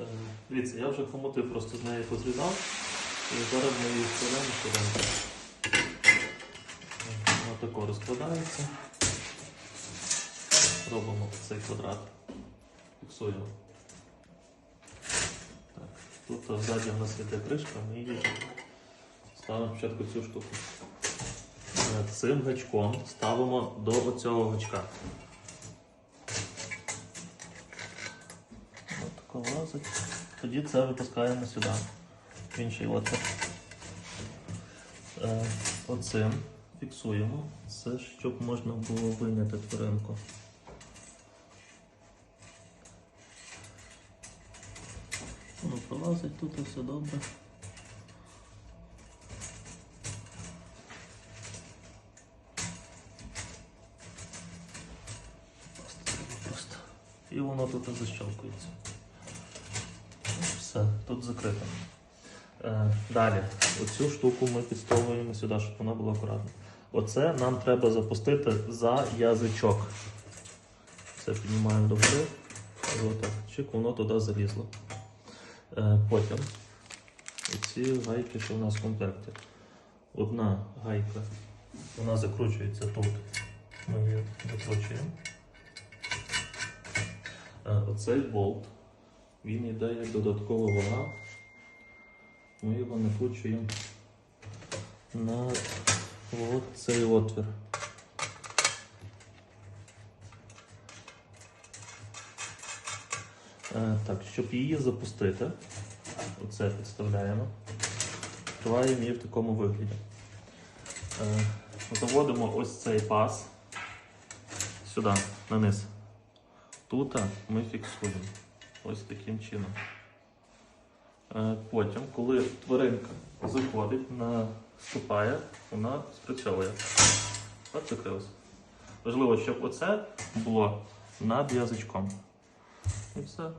Е, Дивіться, я вже хомути просто з неї позрізав. І зараз ми її складаємо сюди. Вона тако розкладається. Робимо цей квадрат. Фіксуємо. Так, тут ззаді в нас іде кришка, ми її ставимо спочатку цю штуку. Е, Цим гачком ставимо до оцього гачка. От влазить. Тоді це випускаємо сюди, в інший отвір. Е, Оцим фіксуємо. Це щоб можна було вийняти тваринку. Воно пролазить тут і все добре. Просто треба просто. І воно тут защелкується. Все, тут закрито. Е, далі, оцю штуку ми підставуємо сюди, щоб вона була акуратна. Оце нам треба запустити за язичок. Це піднімаємо догори. І отак. Чик, воно туди залізло. Е, потім оці гайки, що в нас в комплекті. Одна гайка, вона закручується тут. Ми її закручуємо. Е, Оцей болт, він йде як додаткова вага. Ми його накручуємо на цей отвір. Е, Так, щоб її запустити, оце підставляємо, відкриваємо її в такому вигляді. Е, Заводимо ось цей пас сюди, на низ. Тут ми фіксуємо ось таким чином. Е, Потім, коли тваринка заходить, наступає, вона спрацьовує. От закрилося. Важливо, щоб оце було над язичком. І все.